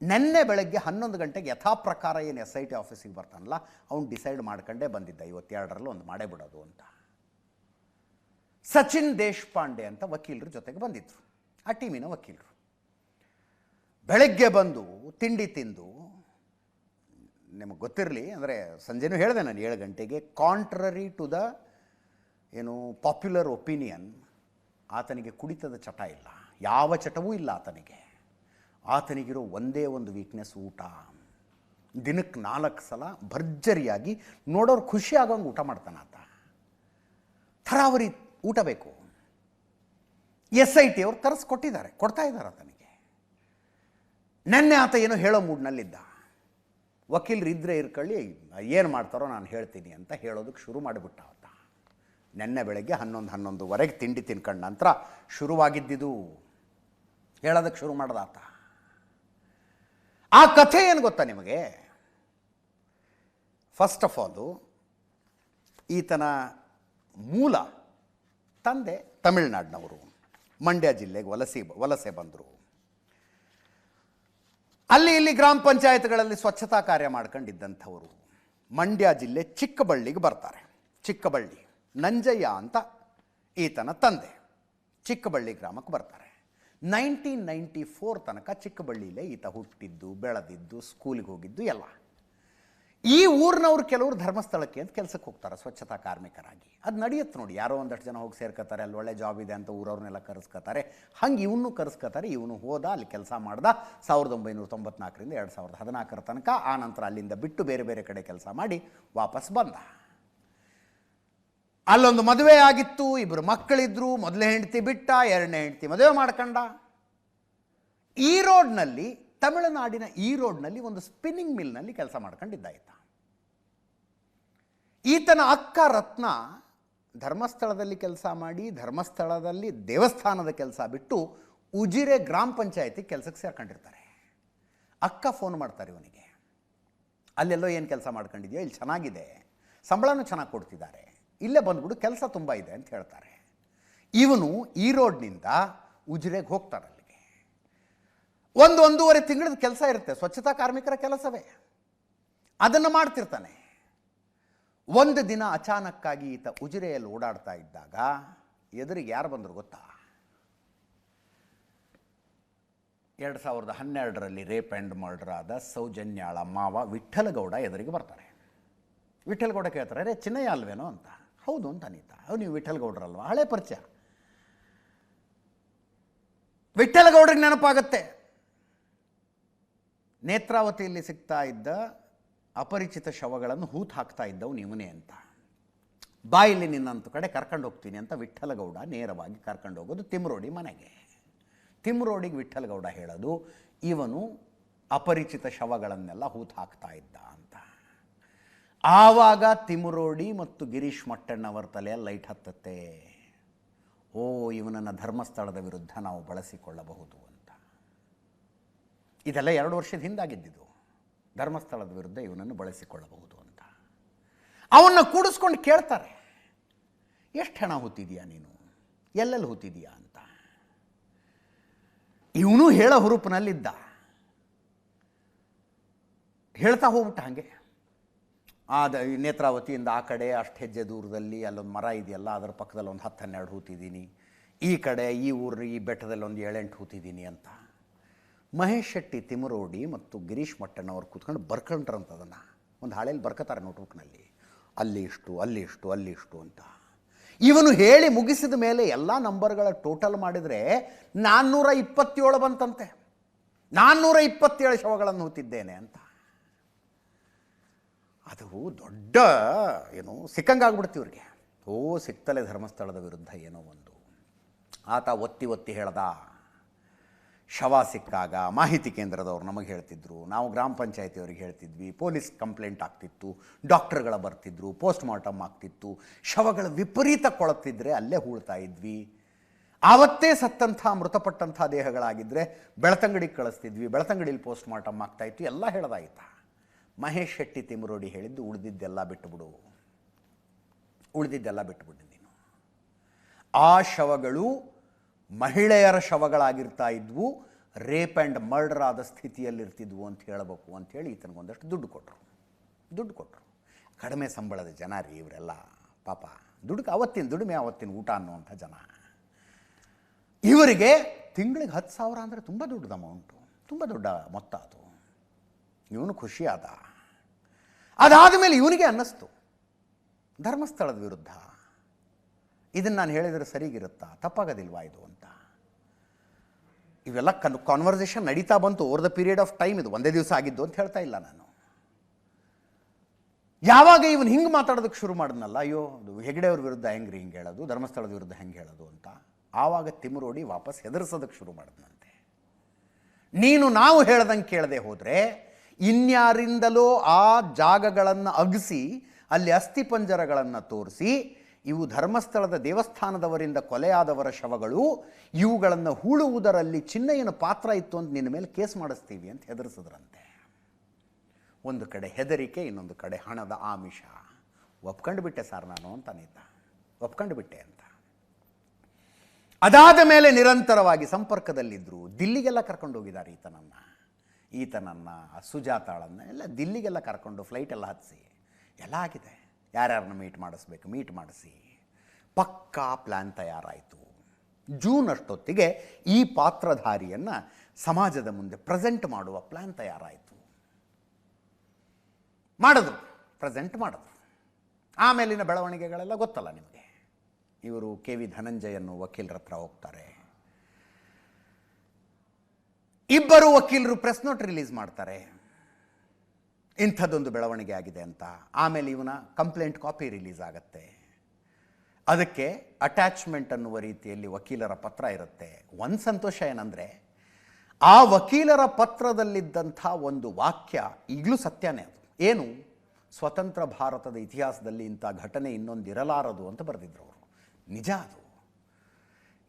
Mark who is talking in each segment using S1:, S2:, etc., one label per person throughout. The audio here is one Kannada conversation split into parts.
S1: ನೆನ್ನೆ ಬೆಳಗ್ಗೆ ಹನ್ನೊಂದು ಗಂಟೆಗೆ ಯಥಾಪ್ರಕಾರ ಏನು ಎಸ್ ಐ ಟಿ ಆಫೀಸಿಗೆ ಬರ್ತಾನಲ್ಲ, ಅವ್ನು ಡಿಸೈಡ್ ಮಾಡ್ಕೊಂಡೇ ಬಂದಿದ್ದ ಇವತ್ತೆರಡರಲ್ಲಿ ಒಂದು ಮಾಡೇ ಬಿಡೋದು ಅಂತ. ಸಚಿನ್ ದೇಶಪಾಂಡೆ ಅಂತ ವಕೀಲರು ಜೊತೆಗೆ ಬಂದಿದ್ರು, ಆ ಟೀಮಿನ ವಕೀಲರು. ಬೆಳಗ್ಗೆ ಬಂದು, ತಿಂಡಿ ತಿಂದು, ನಿಮಗೆ ಗೊತ್ತಿರಲಿ, ಅಂದರೆ ಸಂಜೆನೂ ಹೇಳಿದೆ ನಾನು ಏಳು ಗಂಟೆಗೆ, ಕಾಂಟ್ರರಿ ಟು ದ ಏನು ಪಾಪ್ಯುಲರ್ ಒಪಿನಿಯನ್, ಆತನಿಗೆ ಕುಡಿತದ ಚಟ ಇಲ್ಲ, ಯಾವ ಚಟವೂ ಇಲ್ಲ ಆತನಿಗೆ. ಆತನಿಗಿರೋ ಒಂದೇ ಒಂದು ವೀಕ್ನೆಸ್ ಊಟ. ದಿನಕ್ಕೆ ನಾಲ್ಕು ಸಲ ಭರ್ಜರಿಯಾಗಿ ನೋಡೋರು ಖುಷಿ ಆಗೋಂಗೆ ಊಟ ಮಾಡ್ತಾನೆ ಆತ. ಥರಾವರಿ ಊಟ ಬೇಕು. ಎಸ್ ಐ ಟಿ ಅವ್ರು ತರಿಸ್ಕೊಟ್ಟಿದ್ದಾರೆ ಕೊಡ್ತಾ ಇದ್ದಾರೆ ಆತನಿಗೆ. ನೆನ್ನೆ ಆತ ಏನೋ ಹೇಳೋ ಮೂಡ್ನಲ್ಲಿದ್ದ ವಕೀಲರು ಇದ್ದರೆ ಇರ್ಕೊಳ್ಳಿ, ಏನು ಮಾಡ್ತಾರೋ ನಾನು ಹೇಳ್ತೀನಿ ಅಂತ ಹೇಳೋದಕ್ಕೆ ಶುರು ಮಾಡಿಬಿಟ್ಟ ಆತ. ನೆನ್ನೆ ಬೆಳಗ್ಗೆ ಹನ್ನೊಂದು ಹನ್ನೊಂದುವರೆಗೆ ತಿಂಡಿ ತಿನ್ಕೊಂಡ ನಂತರ ಶುರುವಾಗಿದ್ದಿದ್ದು ಹೇಳೋದಕ್ಕೆ ಶುರು ಮಾಡ್ದ ಆತ. ಆ ಕಥೆ ಏನು ಗೊತ್ತಾ ನಿಮಗೆ? ಫಸ್ಟ್ ಆಫ್ ಆಲು ಈತನ ಮೂಲ ತಂದೆ ತಮಿಳ್ನಾಡಿನವರು, ಮಂಡ್ಯ ಜಿಲ್ಲೆಗೆ ವಲಸೆ ವಲಸೆ ಬಂದರು. ಅಲ್ಲಿ ಇಲ್ಲಿ ಗ್ರಾಮ ಪಂಚಾಯತ್ಗಳಲ್ಲಿ ಸ್ವಚ್ಛತಾ ಕಾರ್ಯ ಮಾಡ್ಕೊಂಡಿದ್ದಂಥವರು. ಮಂಡ್ಯ ಜಿಲ್ಲೆ ಚಿಕ್ಕಬಳ್ಳಿಗೆ ಬರ್ತಾರೆ. ಚಿಕ್ಕಬಳ್ಳಿ, ನಂಜಯ್ಯ ಅಂತ ಈತನ ತಂದೆ ಚಿಕ್ಕಬಳ್ಳಿ ಗ್ರಾಮಕ್ಕೆ ಬರ್ತಾರೆ. ನೈನ್ಟೀನ್ ನೈಂಟಿ ಫೋರ್ ತನಕ ಚಿಕ್ಕಬಳ್ಳಿಲೇ ಈತ ಹುಟ್ಟಿದ್ದು, ಬೆಳೆದಿದ್ದು, ಸ್ಕೂಲಿಗೆ ಹೋಗಿದ್ದು, ಎಲ್ಲ. ಈ ಊರಿನವ್ರು ಕೆಲವರು ಧರ್ಮಸ್ಥಳಕ್ಕೆ ಅಂತ ಕೆಲಸಕ್ಕೆ ಹೋಗ್ತಾರೆ, ಸ್ವಚ್ಛತಾ ಕಾರ್ಮಿಕರಾಗಿ. ಅದು ನಡೆಯುತ್ತೆ ನೋಡಿ, ಯಾರೋ ಒಂದಷ್ಟು ಜನ ಹೋಗಿ ಸೇರ್ಕೋತಾರೆ, ಅಲ್ಲಿ ಒಳ್ಳೆ ಜಾಬ್ ಇದೆ ಅಂತ ಊರವ್ರನ್ನೆಲ್ಲ ಕರೆಸ್ಕೋತಾರೆ. ಹಂಗೆ ಇವನು ಕರೆಸ್ಕೋತಾರೆ, ಇವನು ಹೋದ, ಅಲ್ಲಿ ಕೆಲಸ ಮಾಡ್ದ, ಸಾವಿರದ ಒಂಬೈನೂರ ತೊಂಬತ್ನಾಲ್ಕರಿಂದ ಎರಡು ಸಾವಿರದ ಹದಿನಾಲ್ಕರ ತನಕ, ಆ ನಂತರ ಅಲ್ಲಿಂದ ಬಿಟ್ಟು ಬೇರೆ ಬೇರೆ ಕಡೆ ಕೆಲಸ ಮಾಡಿ ವಾಪಸ್ ಬಂದ. ಅಲ್ಲೊಂದು ಮದುವೆ ಆಗಿತ್ತು ಇಬ್ಬರು ಮಕ್ಕಳಿದ್ರು, ಮೊದಲ ಹೆಂಡತಿ ಬಿಟ್ಟ, ಎರಡನೇ ಹೆಂಡತಿ ಮದುವೆ ಮಾಡ್ಕೊಂಡ. ಈ ರೋಡ್ನಲ್ಲಿ, ತಮಿಳುನಾಡಿನ ಈ ರೋಡ್ನಲ್ಲಿ ಒಂದು ಸ್ಪಿನ್ನಿಂಗ್ ಮಿಲ್ನಲ್ಲಿ ಕೆಲಸ ಮಾಡ್ಕೊಂಡಿದ್ದ ಈತ ಈತನ ಅಕ್ಕ ರತ್ನ ಧರ್ಮಸ್ಥಳದಲ್ಲಿ ಕೆಲಸ ಮಾಡಿ, ಧರ್ಮಸ್ಥಳದಲ್ಲಿ ದೇವಸ್ಥಾನದ ಕೆಲಸ ಬಿಟ್ಟು ಉಜಿರೆ ಗ್ರಾಮ ಪಂಚಾಯತಿ ಕೆಲಸಕ್ಕೆ ಸೇರ್ಕೊಂಡಿರ್ತಾರೆ. ಅಕ್ಕ ಫೋನ್ ಮಾಡ್ತಾರೆ ಇವನಿಗೆ. ಅಲ್ಲೆಲ್ಲೋ ಏನು ಕೆಲಸ ಮಾಡ್ಕೊಂಡಿದ್ಯೋ, ಇಲ್ಲಿ ಚೆನ್ನಾಗಿದೆ. ಸಂಬಳನೂ ಚೆನ್ನಾಗಿ ಕೊಡ್ತಿದ್ದಾರೆ. ಇಲ್ಲೇ ಬಂದ್ಬಿಡು, ಕೆಲಸ ತುಂಬ ಇದೆ ಅಂತ ಹೇಳ್ತಾರೆ. ಇವನು ಈ ರೋಡ್ನಿಂದ ಉಜಿರೆಗೆ ಹೋಗ್ತಾರೆ ಅಲ್ಲಿಗೆ. ಒಂದು ಒಂದೂವರೆ ತಿಂಗಳದ ಕೆಲಸ ಇರುತ್ತೆ, ಸ್ವಚ್ಛತಾ ಕಾರ್ಮಿಕರ ಕೆಲಸವೇ. ಅದನ್ನು ಮಾಡ್ತಿರ್ತಾನೆ. ಒಂದು ದಿನ ಅಚಾನಕ್ಕಾಗಿ ಈತ ಉಜಿರೆಯಲ್ಲಿ ಓಡಾಡ್ತಾ ಇದ್ದಾಗ ಎದುರಿಗೆ ಯಾರು ಬಂದರು ಗೊತ್ತಾ? ಎರಡು ಸಾವಿರದ ಹನ್ನೆರಡರಲ್ಲಿ ರೇಪ್ ಆ್ಯಂಡ್ ಮರ್ಡರ್ ಆದ ಸೌಜನ್ಯಾಳ ಮಾವ ವಿಠಲಗೌಡ ಎದುರಿಗೆ ಬರ್ತಾರೆ. ವಿಠಲಗೌಡ ಕೇಳ್ತಾರೆ ರೇ ಚಿನ್ನಯ್ಯ ಅಲ್ವೇನೋ? ಅಂತ. ಹೌದು ಅಂತ ಅನಿತಾ. ನೀವು ವಿಠಲ್ಗೌಡ್ರಲ್ವ? ಹಳೆ ಪರಿಚಯ. ವಿಠಲ್ಗೌಡ್ರಿಗೆ ನೆನಪಾಗತ್ತೆ. ನೇತ್ರಾವತಿಯಲ್ಲಿ ಸಿಗ್ತಾ ಇದ್ದ ಅಪರಿಚಿತ ಶವಗಳನ್ನು ಹೂತು ಹಾಕ್ತಾ ಇದ್ದವು ಇವನೇ ಅಂತ. ಬಾಯಿಲಿ ನಿನ್ನಂತ ಕಡೆ ಕರ್ಕೊಂಡು ಹೋಗ್ತೀನಿ ಅಂತ ವಿಠಲಗೌಡ ನೇರವಾಗಿ ಕರ್ಕೊಂಡು ಹೋಗೋದು ತಿಮ್ರೋಡಿ ಮನೆಗೆ. ತಿಮ್ರೋಡಿಗೆ ವಿಠಲಗೌಡ ಹೇಳೋದು, ಇವನು ಅಪರಿಚಿತ ಶವಗಳನ್ನೆಲ್ಲ ಹೂತು ಹಾಕ್ತಾ ಇದ್ದ ಅಂತ. ಆವಾಗ ತಿಮುರೋಡಿ ಮತ್ತು ಗಿರೀಶ್ ಮಟ್ಟಣ್ಣವರ ತಲೆಯ ಲೈಟ್ ಹತ್ತತ್ತೆ. ಓ, ಇವನನ್ನು ಧರ್ಮಸ್ಥಳದ ವಿರುದ್ಧ ನಾವು ಬಳಸಿಕೊಳ್ಳಬಹುದು ಅಂತ. ಇದೆಲ್ಲ ಎರಡು ವರ್ಷದ ಹಿಂದಾಗಿದ್ದಿದ್ದು. ಧರ್ಮಸ್ಥಳದ ವಿರುದ್ಧ ಇವನನ್ನು ಬಳಸಿಕೊಳ್ಳಬಹುದು ಅಂತ. ಅವನ್ನ ಕೂಡಿಸ್ಕೊಂಡು ಕೇಳ್ತಾರೆ, ಎಷ್ಟು ಹಣ ಹೂತಿದೀಯಾ ನೀನು? ಎಲ್ಲೆಲ್ಲಿ ಹೂತಿದೀಯಾ ಅಂತ? ಇವನು ಹೇಳೋ ಹುರುಪಿನಲ್ಲಿದ್ದ. ಹೇಳ್ತಾ ಹೋಗ್ಬಿಟ್ಟ ಹಾಗೆ. ಆದ ನೇತ್ರಾವತಿಯಿಂದ ಆ ಕಡೆ ಅಷ್ಟು ಹೆಜ್ಜೆ ದೂರದಲ್ಲಿ ಅಲ್ಲೊಂದು ಮರ ಇದೆಯಲ್ಲ, ಅದರ ಪಕ್ಕದಲ್ಲಿ ಒಂದು ಹತ್ತು ಹನ್ನೆರಡು ಹೂತಿದ್ದೀನಿ. ಈ ಕಡೆ, ಈ ಊರು ಈ ಬೆಟ್ಟದಲ್ಲಿ ಒಂದು ಏಳೆಂಟು ಹೂತಿದ್ದೀನಿ ಅಂತ. ಮಹೇಶ್ ಶೆಟ್ಟಿ ತಿಮರೋಡಿ ಮತ್ತು ಗಿರೀಶ್ ಮಟ್ಟಣ್ಣವ್ರು ಕೂತ್ಕೊಂಡು ಬರ್ಕೊಂಡ್ರಂತ ಅದನ್ನು. ಒಂದು ಹಾಳೆಯಲ್ಲಿ ಬರ್ಕೋತಾರೆ ನೋಟ್ಬುಕ್ನಲ್ಲಿ. ಅಲ್ಲಿ ಇಷ್ಟು ಅಲ್ಲಿ ಇಷ್ಟು ಅಲ್ಲಿ ಇಷ್ಟು ಅಂತ. ಇವನು ಹೇಳಿ ಮುಗಿಸಿದ ಮೇಲೆ ಎಲ್ಲ ನಂಬರ್ಗಳ ಟೋಟಲ್ ಮಾಡಿದರೆ ನಾನ್ನೂರ ಇಪ್ಪತ್ತೇಳು ಬಂತಂತೆ. ನಾನ್ನೂರ ಇಪ್ಪತ್ತೇಳು ಶವಗಳನ್ನು ಹೂತಿದ್ದೇನೆ ಅಂತ. ಅದು ದೊಡ್ಡ, ಏನು, ಸಿಕ್ಕಂಗಾಗ್ಬಿಡ್ತು ಇವ್ರಿಗೆ. ಓ, ಸಿಕ್ತಲೇ ಧರ್ಮಸ್ಥಳದ ವಿರುದ್ಧ ಏನೋ ಒಂದು. ಆತ ಒತ್ತಿ ಒತ್ತಿ ಹೇಳ್ದ, ಶವ ಸಿಕ್ಕಾಗ ಮಾಹಿತಿ ಕೇಂದ್ರದವ್ರು ನಮಗೆ ಹೇಳ್ತಿದ್ರು. ನಾವು ಗ್ರಾಮ ಪಂಚಾಯತಿಯವ್ರಿಗೆ ಹೇಳ್ತಿದ್ವಿ, ಪೊಲೀಸ್ ಕಂಪ್ಲೇಂಟ್ ಆಗ್ತಿತ್ತು, ಡಾಕ್ಟರ್ಗಳ ಬರ್ತಿದ್ರು ಪೋಸ್ಟ್ ಮಾರ್ಟಮ್ ಆಗ್ತಿತ್ತು, ಶವಗಳ ವಿಪರೀತ ಕೊಳತಿದ್ರೆ ಅಲ್ಲೇ ಹೂಳ್ತಾ ಇದ್ವಿ. ಆವತ್ತೇ ಸತ್ತಂಥ, ಮೃತಪಟ್ಟಂಥ ದೇಹಗಳಾಗಿದ್ದರೆ ಬೆಳತಂಗಡಿಗೆ ಕಳಿಸ್ತಿದ್ವಿ, ಬೆಳತಂಗಡಿಲಿ ಪೋಸ್ಟ್ ಮಾರ್ಟಮ್ ಆಗ್ತಾಯಿತ್ತು ಎಲ್ಲ ಹೇಳ್ದಾಯ್ತಾ ಮಹೇಶ್ ಶೆಟ್ಟಿ ತಿಮರೋಡಿ ಹೇಳಿದ್ದು ಉಳಿದಿದ್ದೆಲ್ಲ ಬಿಟ್ಟುಬಿಡು. ಉಳಿದಿದ್ದೆಲ್ಲ ಬಿಟ್ಟುಬಿಡು ನೀನು. ಆ ಶವಗಳು ಮಹಿಳೆಯರ ಶವಗಳಾಗಿರ್ತಾ ಇದ್ವು, ರೇಪ್ ಆ್ಯಂಡ್ ಮರ್ಡರ್ ಆದ ಸ್ಥಿತಿಯಲ್ಲಿರ್ತಿದ್ವು ಅಂತ ಹೇಳಬೇಕು ಅಂಥೇಳಿ ಈತನಿಗೊಂದಷ್ಟು ದುಡ್ಡು ಕೊಟ್ಟರು ದುಡ್ಡು ಕೊಟ್ಟರು ಕಡಿಮೆ ಸಂಬಳದ ಜನ ರೀ ಇವರೆಲ್ಲ. ಪಾಪ ದುಡ್ಡು ಅವತ್ತಿನ ದುಡಿಮೆ, ಅವತ್ತಿನ ಊಟ ಅನ್ನುವಂಥ ಜನ. ಇವರಿಗೆ ತಿಂಗಳಿಗೆ ಹತ್ತು ಸಾವಿರ ಅಂದರೆ ತುಂಬ ದೊಡ್ಡದು ಅಮೌಂಟು ತುಂಬ ದೊಡ್ಡ ಮೊತ್ತ ಅದು. ಇವನು ಖುಷಿಯಾದ. ಅದಾದ ಮೇಲೆ ಇವನಿಗೆ ಅನ್ನಿಸ್ತು. ಧರ್ಮಸ್ಥಳದ ವಿರುದ್ಧ. ಇದನ್ನು ನಾನು ಹೇಳಿದರೆ ಸರಿಗಿರುತ್ತಾ? ತಪ್ಪಾಗೋದಿಲ್ವಾ ಇದು ಅಂತ. ಇವೆಲ್ಲ ಕನ್ ಕಾನ್ವರ್ಸೇಷನ್ ನಡೀತಾ ಬಂತು. Over the period of time ಇದು ಒಂದೇ ದಿವಸ ಆಗಿದ್ದು ಅಂತ ಹೇಳ್ತಾ ಇಲ್ಲ ನಾನು. ಯಾವಾಗ ಇವನು ಹಿಂಗೆ ಮಾತಾಡೋದಕ್ಕೆ ಶುರು ಮಾಡಿದ್ನಲ್ಲ, ಅಯ್ಯೋ, ಅದು ಹೆಗಡೆಯವ್ರ ವಿರುದ್ಧ ಹೆಂಗೆ ರೀ ಹಿಂಗೆ ಹೇಳೋದು? ಧರ್ಮಸ್ಥಳದ ವಿರುದ್ಧ ಹೆಂಗೆ ಹೇಳೋದು ಅಂತ. ಆವಾಗ ತಿಮ್ಮರೋಡಿ ವಾಪಸ್ ಹೆದರ್ಸೋದಕ್ಕೆ ಶುರು ಮಾಡಿದ್ನಂತೆ. ನೀನು ನಾವು ಹೇಳ್ದಂಗೆ ಕೇಳದೆ ಹೋದರೆ ಇನ್ಯಾರಿಂದಲೋ ಆ ಜಾಗಗಳನ್ನು ಅಗಸಿ, ಅಲ್ಲಿ ಅಸ್ಥಿಪಂಜರಗಳನ್ನು ತೋರಿಸಿ, ಇವು ಧರ್ಮಸ್ಥಳದ ದೇವಸ್ಥಾನದವರಿಂದ ಕೊಲೆಯಾದವರ ಶವಗಳು, ಇವುಗಳನ್ನು ಹೂಳುವುದರಲ್ಲಿ ಚಿನ್ನಯ್ಯನ ಪಾತ್ರ ಇತ್ತು ಅಂತ ನಿನ್ನ ಮೇಲೆ ಕೇಸ್ ಮಾಡಿಸ್ತೀವಿ ಅಂತ ಹೆದರಿಸಿದ್ರಂತೆ. ಒಂದು ಕಡೆ ಹೆದರಿಕೆ, ಇನ್ನೊಂದು ಕಡೆ ಹಣದ ಆಮಿಷ. ಒಪ್ಕೊಂಡು ಬಿಟ್ಟೆ ಸರ್ ನಾನು ಅಂತ ಅನಿತ. ಒಪ್ಕೊಂಡು ಬಿಟ್ಟೆ ಅಂತ. ಅದಾದ ಮೇಲೆ ನಿರಂತರವಾಗಿ ಸಂಪರ್ಕದಲ್ಲಿದ್ದರು ದಿಲ್ಲಿಗೆಲ್ಲ ಕರ್ಕೊಂಡು ಹೋಗಿದ್ದಾರೆ ಈತನನ್ನು. ಈತನನ್ನು ಸುಜಾತಾಳನ್ನು ಎಲ್ಲ ದಿಲ್ಲಿಗೆಲ್ಲ ಕರ್ಕೊಂಡು ಫ್ಲೈಟ್ ಎಲ್ಲ ಹತ್ತಿಸಿ ಎಲ್ಲ ಆಗಿದೆ. ಯಾರ್ಯಾರನ್ನ ಮೀಟ್ ಮಾಡಿಸ್ಬೇಕು ಮೀಟ್ ಮಾಡಿಸಿ, ಪಕ್ಕಾ ಪ್ಲ್ಯಾನ್ ತಯಾರಾಯಿತು. ಜೂನ್ ಅಷ್ಟೊತ್ತಿಗೆ ಈ ಪಾತ್ರಧಾರಿಯನ್ನು ಸಮಾಜದ ಮುಂದೆ ಪ್ರೆಸೆಂಟ್ ಮಾಡುವ ಪ್ಲ್ಯಾನ್ ತಯಾರಾಯಿತು. ಮಾಡಿದ್ರು ಪ್ರೆಸೆಂಟ್ ಮಾಡಿದ್ರು. ಆಮೇಲಿನ ಬೆಳವಣಿಗೆಗಳೆಲ್ಲ ಗೊತ್ತಲ್ಲ ನಿಮಗೆ. ಇವರು ಕೆ ವಿ ಧನಂಜಯನ್ನು ವಕೀಲರ ಹತ್ರ ಹೋಗ್ತಾರೆ. ಇಬ್ಬರು ವಕೀಲರು ಪ್ರೆಸ್ ನೋಟ್ ರಿಲೀಸ್ ಮಾಡ್ತಾರೆ. ಇಂಥದ್ದೊಂದು ಬೆಳವಣಿಗೆ ಆಗಿದೆ ಅಂತ. ಆಮೇಲೆ ಇವನ ಕಂಪ್ಲೇಂಟ್ ಕಾಪಿ ರಿಲೀಸ್ ಆಗುತ್ತೆ. ಅದಕ್ಕೆ ಅಟ್ಯಾಚ್ಮೆಂಟ್ ಅನ್ನುವ ರೀತಿಯಲ್ಲಿ ವಕೀಲರ ಪತ್ರ ಇರುತ್ತೆ. ಒಂದು ಸಂತೋಷ ಏನಂದರೆ, ಆ ವಕೀಲರ ಪತ್ರದಲ್ಲಿದ್ದಂಥ ಒಂದು ವಾಕ್ಯ ಈಗಲೂ ಸತ್ಯನೇ ಅದು. ಏನು? ಸ್ವತಂತ್ರ ಭಾರತದ ಇತಿಹಾಸದಲ್ಲಿ ಇಂಥ ಘಟನೆ ಇನ್ನೊಂದಿರಲಾರದು ಅಂತ ಬರೆದಿದ್ರು ಅವರು. ನಿಜ ಅದು.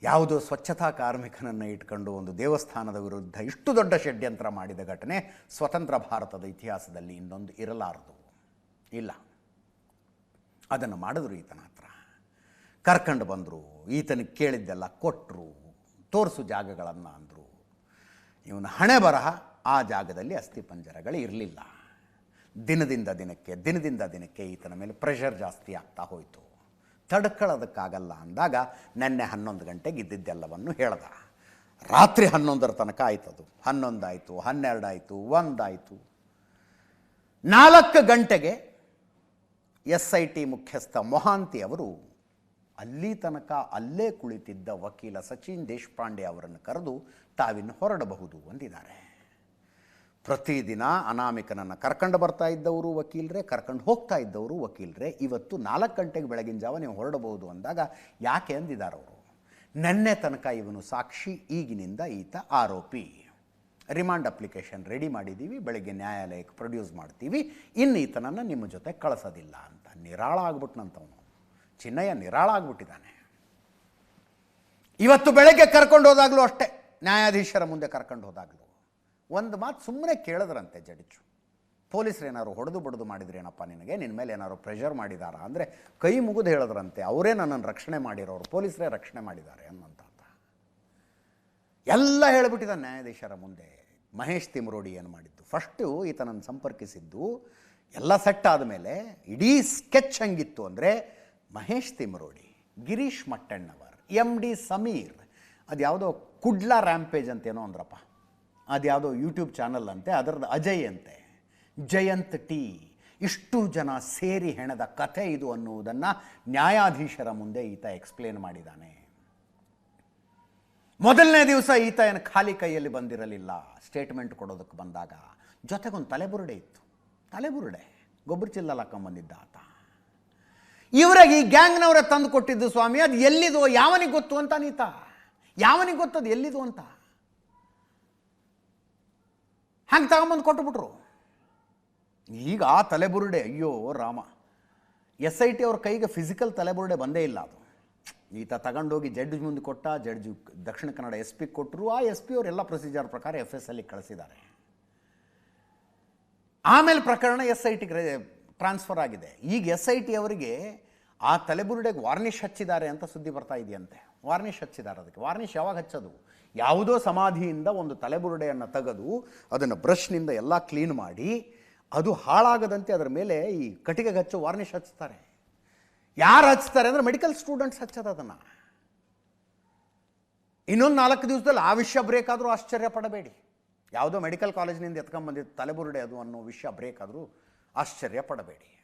S1: ಯಾವುದೋ ಸ್ವಚ್ಛತಾ ಕಾರ್ಮಿಕನನ್ನು ಇಟ್ಕೊಂಡು ಒಂದು ದೇವಸ್ಥಾನದ ವಿರುದ್ಧ ಇಷ್ಟು ದೊಡ್ಡ ಷಡ್ಯಂತ್ರ ಮಾಡಿದ ಘಟನೆ ಸ್ವತಂತ್ರ ಭಾರತದ ಇತಿಹಾಸದಲ್ಲಿ ಇನ್ನೊಂದು ಇರಲಾರದು. ಇಲ್ಲ. ಅದನ್ನು ಮಾಡಿದ್ರು ಈತನ ಹತ್ರ. ಕರ್ಕೊಂಡು ಬಂದರು, ಈತನಿಗೆ ಕೇಳಿದ್ದೆಲ್ಲ ಕೊಟ್ಟರು ತೋರಿಸು ಜಾಗಗಳನ್ನು ಅಂದರು. ಇವನ ಹಣೆ ಬರಹ ಆ ಜಾಗದಲ್ಲಿ ಅಸ್ಥಿಪಂಜರಗಳು ಇರಲಿಲ್ಲ. ದಿನದಿಂದ ದಿನಕ್ಕೆ ದಿನದಿಂದ ದಿನಕ್ಕೆ ಈತನ ಮೇಲೆ ಪ್ರೆಷರ್ ಜಾಸ್ತಿ ಆಗ್ತಾ ಹೋಯಿತು. ತಡ್ಕೊಳ್ಳೋದಕ್ಕಾಗಲ್ಲ ಅಂದಾಗ ನೆನ್ನೆ ಹನ್ನೊಂದು ಗಂಟೆಗೆ ಇದ್ದಿದ್ದೆಲ್ಲವನ್ನು ಹೇಳ್ದ. ರಾತ್ರಿ ಹನ್ನೊಂದರ ತನಕ ಆಯ್ತದು. ಹನ್ನೊಂದಾಯಿತು, ಹನ್ನೆರಡಾಯಿತು, ಒಂದಾಯಿತು. ನಾಲ್ಕು ಗಂಟೆಗೆ ಎಸ್ ಐ ಟಿ ಮುಖ್ಯಸ್ಥ ಮೊಹಾಂತಿ ಅವರು ಅಲ್ಲಿ ತನಕ ಅಲ್ಲೇ ಕುಳಿತಿದ್ದ ವಕೀಲ ಸಚಿನ್ ದೇಶಪಾಂಡೆ ಅವರನ್ನು ಕರೆದು ತಾವಿನ್ನು ಹೊರಡಬಹುದು ಅಂದಿದ್ದಾರೆ. ಪ್ರತಿದಿನ ಅನಾಮಿಕನನ್ನು ಕರ್ಕೊಂಡು ಬರ್ತಾ ಇದ್ದವರು ವಕೀಲರೇ, ಕರ್ಕೊಂಡು ಹೋಗ್ತಾ ಇದ್ದವರು ವಕೀಲರೇ, ಇವತ್ತು ನಾಲ್ಕು ಗಂಟೆಗೆ ಬೆಳಗಿನ ಜಾವ ನೀವು ಹೊರಡಬಹುದು ಅಂದಾಗ ಯಾಕೆ ಅಂದಿದ್ದಾರೆ ಅವರು? ನೆನ್ನೆ ತನಕ ಇವನು ಸಾಕ್ಷಿ, ಈಗಿನಿಂದ ಈತ ಆರೋಪಿ. ರಿಮಾಂಡ್ ಅಪ್ಲಿಕೇಶನ್ ರೆಡಿ ಮಾಡಿದ್ದೀವಿ, ಬೆಳಗ್ಗೆ ನ್ಯಾಯಾಲಯಕ್ಕೆ ಪ್ರೊಡ್ಯೂಸ್ ಮಾಡ್ತೀವಿ, ಇನ್ನು ಈತನನ್ನು ನಿಮ್ಮ ಜೊತೆ ಕಳಿಸೋದಿಲ್ಲ ಅಂತ. ನಿರಾಳ ಆಗ್ಬಿಟ್ನಂತವನು ಚಿನ್ನಯ್ಯ ನಿರಾಳ ಆಗ್ಬಿಟ್ಟಿದ್ದಾನೆ ಇವತ್ತು ಬೆಳಗ್ಗೆ ಕರ್ಕೊಂಡು ಹೋದಾಗಲೂ ಅಷ್ಟೇ, ನ್ಯಾಯಾಧೀಶರ ಮುಂದೆ ಕರ್ಕೊಂಡು ಹೋದಾಗಲೂ ಒಂದು ಮಾತು ಸುಮ್ಮನೆ ಕೇಳಿದ್ರಂತೆ ಜಡಿಚು ಪೊಲೀಸರು ಏನಾದ್ರು ಹೊಡೆದು ಬಡದು ಮಾಡಿದ್ರೇನಪ್ಪ ನಿನಗೆ? ನಿನ್ನ ಮೇಲೆ ಏನಾದ್ರು ಪ್ರೆಷರ್ ಮಾಡಿದಾರಾ? ಅಂದರೆ ಕೈ ಮುಗಿದು ಹೇಳಿದ್ರಂತೆ, ಅವರೇ ನನ್ನನ್ನು ರಕ್ಷಣೆ ಮಾಡಿರೋರು, ಪೊಲೀಸರೇ ರಕ್ಷಣೆ ಮಾಡಿದ್ದಾರೆ ಅನ್ನೋಂಥ ಎಲ್ಲ ಹೇಳಿಬಿಟ್ಟಿದ ನ್ಯಾಯಾಧೀಶರ ಮುಂದೆ ಮಹೇಶ್ ತಿಮ್ರೋಡಿ ಏನು ಮಾಡಿದ್ದು? ಫಸ್ಟು ಈತನನ್ನು ಸಂಪರ್ಕಿಸಿದ್ದು, ಎಲ್ಲ ಸೆಟ್ ಆದಮೇಲೆ ಇಡೀ ಸ್ಕೆಚ್ ಹಂಗಿತ್ತು ಅಂದರೆ ಮಹೇಶ್ ತಿಮ್ರೋಡಿ, ಗಿರೀಶ್ ಮಟ್ಟಣ್ಣವರ್ ಎಂ ಡಿ ಸಮೀರ್ ಅದು ಯಾವುದೋ ಕುಡ್ಲಾ ರ್ಯಾಂಪೇಜ್ ಅಂತೇನೋ ಅಂದ್ರಪ್ಪ. ಅದು ಯಾವುದೋ ಯೂಟ್ಯೂಬ್ ಚಾನಲ್ ಅಂತೆ, ಅದರದ್ದು ಅಜಯ್ ಅಂತೆ. ಜಯಂತ್ ಟಿ, ಇಷ್ಟು ಜನ ಸೇರಿ ಹೆಣದ ಕಥೆ ಇದು ಅನ್ನುವುದನ್ನು ನ್ಯಾಯಾಧೀಶರ ಮುಂದೆ ಈತ ಎಕ್ಸ್ಪ್ಲೇನ್ ಮಾಡಿದ್ದಾನೆ ಮೊದಲನೇ ದಿವಸ ಈತ ಏನು ಖಾಲಿ ಕೈಯಲ್ಲಿ ಬಂದಿರಲಿಲ್ಲ. ಸ್ಟೇಟ್ಮೆಂಟ್ ಕೊಡೋದಕ್ಕೆ ಬಂದಾಗ ಜೊತೆಗೊಂದು ತಲೆಬುರುಡೆ ಇತ್ತು. ತಲೆಬುರುಡೆ, ಗೊಬ್ಬರ ಚಿಲ್ಲ ಹಾಕೊಂಬಂದಿದ್ದ ಆತ. ಇವರಾಗಿ ಈ ಗ್ಯಾಂಗ್ನವರ ತಂದು ಕೊಟ್ಟಿದ್ದು ಸ್ವಾಮಿ, ಅದು ಎಲ್ಲಿದೋ, ಯಾವನಿಗೆ ಗೊತ್ತು ಅಂತ ನೀತ? ಯಾವನಿಗೆ ಗೊತ್ತದು ಎಲ್ಲಿದು ಅಂತ? ಹಂಗೆ ತಗೊಂಬಂದು ಕೊಟ್ಟುಬಿಟ್ರು? ಈಗ ಆ ತಲೆಬುರುಡೆ, ಅಯ್ಯೋ ರಾಮ. ಎಸ್ ಐ ಟಿ ಅವ್ರ ಕೈಗೆ ಫಿಸಿಕಲ್ ತಲೆಬುರುಡೆ ಬಂದೇ ಇಲ್ಲ ಅದು. ಈತ ತಗೊಂಡೋಗಿ ಜಡ್ಜ್ ಮುಂದೆ ಕೊಟ್ಟ, judge Dakshina Kannada S P ಕೊಟ್ಟರು ಆ ಎಸ್ ಪಿ ಅವರೆಲ್ಲ ಪ್ರೊಸೀಜರ್ ಪ್ರಕಾರ ಎಫ್ ಎಸ್ ಅಲ್ಲಿ ಕಳಿಸಿದ್ದಾರೆ. ಆಮೇಲೆ ಪ್ರಕರಣ ಎಸ್ ಐ ಟಿಗೆ ಟ್ರಾನ್ಸ್ಫರ್ ಆಗಿದೆ. ಈಗ ಎಸ್ ಐ ಟಿ ಅವರಿಗೆ ಆ ತಲೆಬುರುಡೆಗೆ ವಾರ್ನಿಷ್ ಹಚ್ಚಿದ್ದಾರೆ ಅಂತ ಸುದ್ದಿ ಬರ್ತಾ ಇದೆಯಂತೆ. ವಾರ್ನಿಷ್ ಹಚ್ಚಿದ್ದಾರೆ ಅದಕ್ಕೆ. ವಾರ್ನಿಷ್ ಯಾವಾಗ ಹಚ್ಚೋದು? ಯಾವುದೋ ಸಮಾಧಿಯಿಂದ ಒಂದು ತಲೆಬುರುಡೆಯನ್ನು ತೆಗೆದು ಅದನ್ನು ಬ್ರಷ್ನಿಂದ ಎಲ್ಲ ಕ್ಲೀನ್ ಮಾಡಿ ಅದು ಹಾಳಾಗದಂತೆ ಅದರ ಮೇಲೆ ಈ ಕಟ್ಟಿಗೆಗೆ ಹಚ್ಚು ವಾರ್ನಿಷ್ ಹಚ್ತಾರೆ. ಯಾರು ಹಚ್ತಾರೆ ಅಂದರೆ ಮೆಡಿಕಲ್ ಸ್ಟೂಡೆಂಟ್ಸ್ ಹಚ್ಚೋದು ಅದನ್ನು. ಇನ್ನೊಂದು ನಾಲ್ಕು ದಿವಸದಲ್ಲಿ ಆ ವಿಷಯ ಬ್ರೇಕ್ ಆದರೂ ಆಶ್ಚರ್ಯ ಪಡಬೇಡಿ. ಯಾವುದೋ ಮೆಡಿಕಲ್ ಕಾಲೇಜಿನಿಂದ ಎತ್ಕೊಂಬಂದಿದ್ದು ತಲೆಬುರುಡೆ ಅದು ಅನ್ನೋ ವಿಷಯ ಬ್ರೇಕ್ ಆದರೂ ಆಶ್ಚರ್ಯ ಪಡಬೇಡಿ.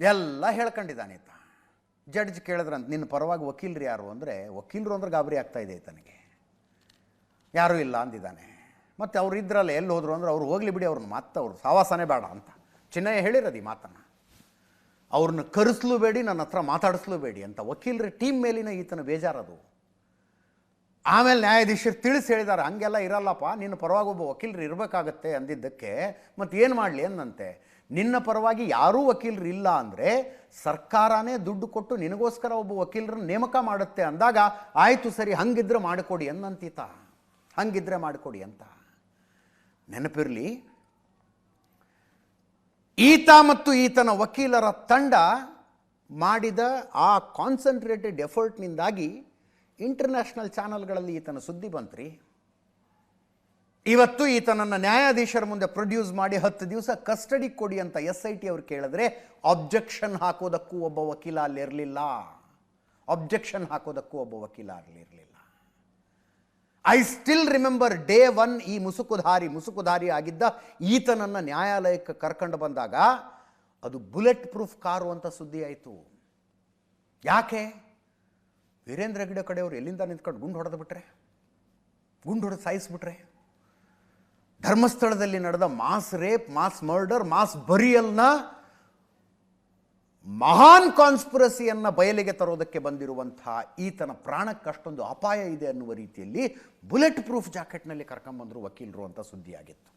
S1: ಎಲ್ಲ ಹೇಳ್ಕೊಂಡಿದ್ದಾನೆ ಈತ. ಜಡ್ಜ್ ಕೇಳಿದ್ರಂತ, ನಿನ್ನ ಪರವಾಗಿ ವಕೀಲರು ಯಾರು? ಅಂದರೆ, ವಕೀಲರು ಅಂದ್ರೆ ಗಾಬರಿ ಆಗ್ತಾ ಇದೆ ತನಗೆ ಯಾರೂ ಇಲ್ಲ, ಅಂದಿದ್ದಾನೆ. ಮತ್ತು ಅವ್ರು ಇದ್ರಲ್ಲ ಎಲ್ಲಿ ಹೋದ್ರು ಅಂದ್ರೆ, ಅವ್ರು ಹೋಗ್ಲಿ ಬಿಡಿ, ಅವ್ರನ್ನ ಮತ್ತೆ ಅವ್ರು ಸಾವಾಸನೆ ಬೇಡ, ಅಂತ. ಚಿನ್ನಯ್ಯ ಹೇಳಿರೋದು ಈ ಮಾತನ್ನು. ಅವ್ರನ್ನ ಕರೆಸ್ಲೂಬೇಡಿ ನನ್ನ ಹತ್ರ ಮಾತಾಡಿಸ್ಲೂ ಬೇಡಿ, ಅಂತ. ವಕೀಲರ ಟೀಮ್ ಮೇಲಿನ ಈತನ ಬೇಜಾರದು. ಆಮೇಲೆ ನ್ಯಾಯಾಧೀಶರು ತಿಳಿಸಿ ಹೇಳಿದ್ದಾರೆ, ಹಂಗೆಲ್ಲ ಇರಲ್ಲಪ್ಪ, ನಿನ್ನ ಪರವಾಗಿ ಒಬ್ಬ ವಕೀಲರು ಇರಬೇಕಾಗತ್ತೆ ಅಂದಿದ್ದಕ್ಕೆ ಮತ್ತು ಏನು ಮಾಡಲಿ ಅಂದಂತೆ, ನಿನ್ನ ಪರವಾಗಿ ಯಾರೂ ವಕೀಲರು ಇಲ್ಲ ಅಂದರೆ ಸರ್ಕಾರನೇ ದುಡ್ಡು ಕೊಟ್ಟು ನಿನಗೋಸ್ಕರ ಒಬ್ಬ ವಕೀಲರನ್ನ ನೇಮಕ ಮಾಡುತ್ತೆ ಅಂದಾಗ, ಆಯಿತು ಸರಿ, ಹಂಗಿದ್ರೆ ಮಾಡಿಕೊಡಿ ಅನ್ನಂತೀತ. ಹಂಗಿದ್ರೆ ಮಾಡಿಕೊಡಿ ಅಂತ. ನೆನಪಿರಲಿ, ಈತ ಮತ್ತು ಈತನ ವಕೀಲರ ತಂಡ ಮಾಡಿದ ಆ ಕಾನ್ಸಂಟ್ರೇಟೆಡ್ ಎಫರ್ಟ್ನಿಂದಾಗಿ ಇಂಟರ್ನ್ಯಾಷನಲ್ ಚಾನಲ್ಗಳಲ್ಲಿ ಈತನ ಸುದ್ದಿ ಬಂತ್ರಿ. ಇವತ್ತು ಈತನನ್ನು ನ್ಯಾಯಾಧೀಶರ ಮುಂದೆ ಪ್ರೊಡ್ಯೂಸ್ ಮಾಡಿ ಹತ್ತು ದಿವಸ ಕಸ್ಟಡಿ ಕೊಡಿ ಅಂತ ಎಸ್ ಐ ಟಿ ಅವ್ರು ಕೇಳಿದ್ರೆ ಅಬ್ಜೆಕ್ಷನ್ ಹಾಕೋದಕ್ಕೂ ಒಬ್ಬ ವಕೀಲ ಅಲ್ಲಿರಲಿಲ್ಲ ಅಬ್ಜೆಕ್ಷನ್ ಹಾಕೋದಕ್ಕೂ ಒಬ್ಬ ವಕೀಲ ಅಲ್ಲಿರಲಿಲ್ಲ I still remember day one ಈ ಮುಸುಕುಧಾರಿ ಮುಸುಕುಧಾರಿ ಆಗಿದ್ದ ಈತನನ್ನು ನ್ಯಾಯಾಲಯಕ್ಕೆ ಕರ್ಕೊಂಡು ಬಂದಾಗ ಅದು ಬುಲೆಟ್ ಪ್ರೂಫ್ ಕಾರು ಅಂತ ಸುದ್ದಿ ಆಯಿತು. ಯಾಕೆ? ವೀರೇಂದ್ರ ಹೆಗ್ಡೆ ಕಡೆಯವರು ಎಲ್ಲಿಂದ ನಿಂತ್ಕೊಂಡು ಗುಂಡು ಹೊಡೆದು ಬಿಟ್ರೆ? ಗುಂಡು ಹೊಡೆದು ಸಾಯಿಸ್ಬಿಟ್ರೆ? ಧರ್ಮಸ್ಥಳದಲ್ಲಿ ನಡೆದ mass rape, mass murder, mass ಬರಿಯಲ್ನ ಮಹಾನ್ ಕಾನ್ಸ್ಪಿರಸಿಯನ್ನು ಬಯಲಿಗೆ ತರೋದಕ್ಕೆ ಬಂದಿರುವಂತಹ ಈತನ ಪ್ರಾಣಕ್ಕೆ ಅಷ್ಟೊಂದು ಅಪಾಯ ಇದೆ ಅನ್ನುವ ರೀತಿಯಲ್ಲಿ ಬುಲೆಟ್ ಪ್ರೂಫ್ ಜಾಕೆಟ್ನಲ್ಲಿ ಕರ್ಕೊಂಬಂದರು ವಕೀಲರು ಅಂತ ಸುದ್ದಿಯಾಗಿತ್ತು.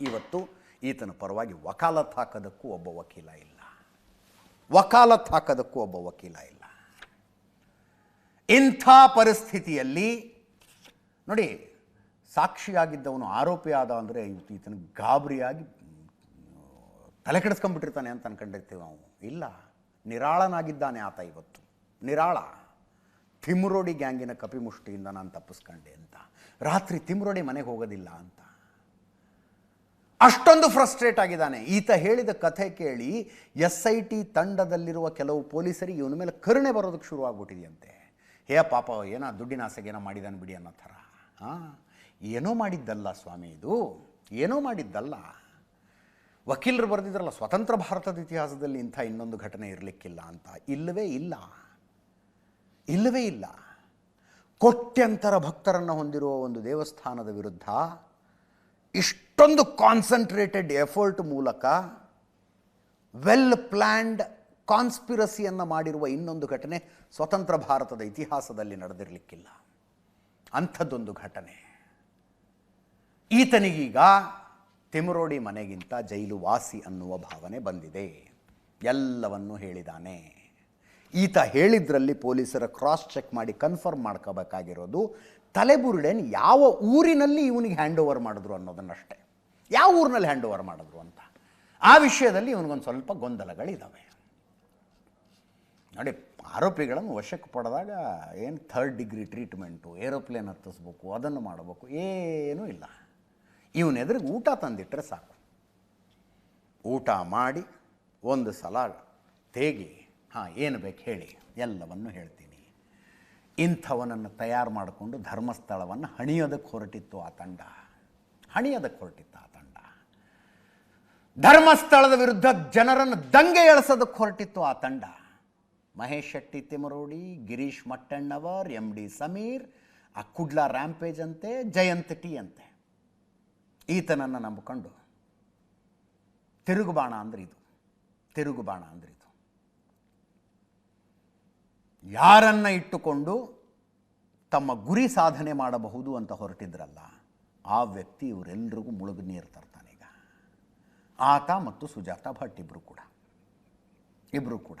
S1: ಇವತ್ತು ಈತನ ಪರವಾಗಿ ವಕಾಲತ್ ಹಾಕೋದಕ್ಕೂ ಒಬ್ಬ ವಕೀಲ ಇಲ್ಲ. ವಕಾಲತ್ ಹಾಕೋದಕ್ಕೂ ಒಬ್ಬ ವಕೀಲ ಇಲ್ಲ. ಇಂಥ ಪರಿಸ್ಥಿತಿಯಲ್ಲಿ ನೋಡಿ, ಸಾಕ್ಷಿಯಾಗಿದ್ದವನು ಆರೋಪಿ ಆದ ಅಂದರೆ ಈತನ ಗಾಬರಿಯಾಗಿ ತಲೆ ಕೆಡಿಸ್ಕೊಂಡ್ಬಿಟ್ಟಿರ್ತಾನೆ ಅಂತ ಅನ್ಕೊಂಡಿರ್ತೀವಿ ನಾವು. ಇಲ್ಲ, ನಿರಾಳನಾಗಿದ್ದಾನೆ ಆತ ಇವತ್ತು. ನಿರಾಳ. ತಿಮ್ರೋಡಿ ಗ್ಯಾಂಗಿನ ಕಪಿಮುಷ್ಟಿಯಿಂದ ನಾನು ತಪ್ಪಿಸ್ಕೊಂಡೆ ಅಂತ. ರಾತ್ರಿ ತಿಮ್ರೋಡಿ ಮನೆಗೆ ಹೋಗೋದಿಲ್ಲ ಅಂತ. ಅಷ್ಟೊಂದು ಫ್ರಸ್ಟ್ರೇಟ್ ಆಗಿದ್ದಾನೆ. ಈತ ಹೇಳಿದ ಕಥೆ ಕೇಳಿ ಎಸ್ ಐ ಟಿ ತಂಡದಲ್ಲಿರುವ ಕೆಲವು ಪೊಲೀಸರಿಗೆ ಇವನ ಮೇಲೆ ಕರುಣೆ ಬರೋದಕ್ಕೆ ಶುರು ಆಗ್ಬಿಟ್ಟಿದೆಯಂತೆ ಹೇ ಪಾಪ, ಏನೋ ದುಡ್ಡಿನ ಆಸೆಗೆ ಏನೋ ಮಾಡಿದಾನೆ ಬಿಡಿ ಅನ್ನೋ ಥರ. ಹಾಂ ಏನೋ ಮಾಡಿದ್ದಲ್ಲ ಸ್ವಾಮಿ ಇದು, ಏನೋ ಮಾಡಿದ್ದಲ್ಲ. ವಕೀಲರು ಬರೆದಿದ್ರಲ್ಲ, ಸ್ವತಂತ್ರ ಭಾರತದ ಇತಿಹಾಸದಲ್ಲಿ ಇಂಥ ಇನ್ನೊಂದು ಘಟನೆ ಇರಲಿಕ್ಕಿಲ್ಲ ಅಂತ. ಇಲ್ಲವೇ ಇಲ್ಲ. ಇಲ್ಲವೇ ಇಲ್ಲ. ಕೋಟ್ಯಂತರ ಭಕ್ತರನ್ನು ಹೊಂದಿರುವ ಒಂದು ದೇವಸ್ಥಾನದ ವಿರುದ್ಧ ಇಷ್ಟೊಂದು ಕಾನ್ಸಂಟ್ರೇಟೆಡ್ ಎಫರ್ಟ್ ಮೂಲಕ ವೆಲ್ ಪ್ಲ್ಯಾಂಡ್ ಕಾನ್ಸ್ಪಿರಸಿಯನ್ನು ಮಾಡಿರುವ ಇನ್ನೊಂದು ಘಟನೆ ಸ್ವತಂತ್ರ ಭಾರತದ ಇತಿಹಾಸದಲ್ಲಿ ನಡೆದಿರಲಿಕ್ಕಿಲ್ಲ. ಅಂಥದ್ದೊಂದು ಘಟನೆ. ಈತನಿಗೀಗ ತಿಮರೋಡಿ ಮನೆಗಿಂತ ಜೈಲು ವಾಸಿ ಅನ್ನುವ ಭಾವನೆ ಬಂದಿದೆ. ಎಲ್ಲವನ್ನೂ ಹೇಳಿದಾನೆ. ಈತ ಹೇಳಿದ್ರಲ್ಲಿ ಪೊಲೀಸರ ಕ್ರಾಸ್ ಚೆಕ್ ಮಾಡಿ ಕನ್ಫರ್ಮ್ ಮಾಡ್ಕೋಬೇಕಾಗಿರೋದು ತಲೆಬುರುಡೆನ್ ಯಾವ ಊರಿನಲ್ಲಿ ಇವನಿಗೆ ಹ್ಯಾಂಡ್ ಓವರ್ ಮಾಡಿದ್ರು ಅನ್ನೋದನ್ನಷ್ಟೇ. ಯಾವ ಊರಿನಲ್ಲಿ ಹ್ಯಾಂಡ್ ಓವರ್ ಮಾಡಿದ್ರು ಅಂತ. ಆ ವಿಷಯದಲ್ಲಿ ಇವನಿಗೊಂದು ಸ್ವಲ್ಪ ಗೊಂದಲಗಳಿದ್ದಾವೆ ನೋಡಿ, ಆರೋಪಿಗಳನ್ನು ವಶಕ್ಕೆ ಪಡೆದಾಗ ಏನು ಥರ್ಡ್ ಡಿಗ್ರಿ ಟ್ರೀಟ್ಮೆಂಟು ಏರೋಪ್ಲೇನ್ ಹತ್ತಿಸ್ಬೇಕು, ಅದನ್ನು ಮಾಡಬೇಕು, ಏನೂ ಇಲ್ಲ. ಇವನ ಎದುರಿಗೆ ಊಟ ತಂದಿಟ್ಟರೆ ಸಾಕು. ಊಟ ಮಾಡಿ ಒಂದು ಸಲ ತೇಗಿ, ಹಾಂ, ಏನು ಬೇಕು ಹೇಳಿ, ಎಲ್ಲವನ್ನು ಹೇಳ್ತೀನಿ. ಇಂಥವನನ್ನು ತಯಾರು ಮಾಡಿಕೊಂಡು ಧರ್ಮಸ್ಥಳವನ್ನು ಹಣಿಯೋದಕ್ಕೆ ಹೊರಟಿತ್ತು ಆ ತಂಡ. ಹಣಿಯೋದಕ್ಕೆ ಹೊರಟಿತ್ತು ಆ ತಂಡ. ಧರ್ಮಸ್ಥಳದ ವಿರುದ್ಧ ಜನರನ್ನು ದಂಗೆ ಎಳಿಸೋದಕ್ಕೆ ಹೊರಟಿತ್ತು ಆ ತಂಡ. ಮಹೇಶ್ ಶೆಟ್ಟಿ ತಿಮರೋಡಿ ಗಿರೀಶ್ ಮಟ್ಟಣ್ಣವರ್ ಎಂ ಡಿ ಸಮೀರ್, ಆ ಕುಡ್ಲ ರ್ಯಾಂಪೇಜ್ ಅಂತೆ, ಜಯಂತ್ ಟಿ ಅಂತೆ. ಈತನನ್ನು ನಂಬಿಕೊಂಡು ತಿರುಗುಬಾಣ ಅಂದ್ರೆ ಇದು, ತಿರುಗುಬಾಣ ಅಂದ್ರೆ ಇದು. ಯಾರನ್ನ ಇಟ್ಟುಕೊಂಡು ತಮ್ಮ ಗುರಿ ಸಾಧನೆ ಮಾಡಬಹುದು ಅಂತ ಹೊರಟಿದ್ರಲ್ಲ, ಆ ವ್ಯಕ್ತಿ ಇವರೆಲ್ಲರಿಗೂ ಮುಳುಗು ನೀರು ತರ್ತಾನೀಗ ಆತ ಮತ್ತು ಸುಜಾತ ಭಟ್ ಇಬ್ಬರು ಕೂಡ ಇಬ್ಬರು ಕೂಡ.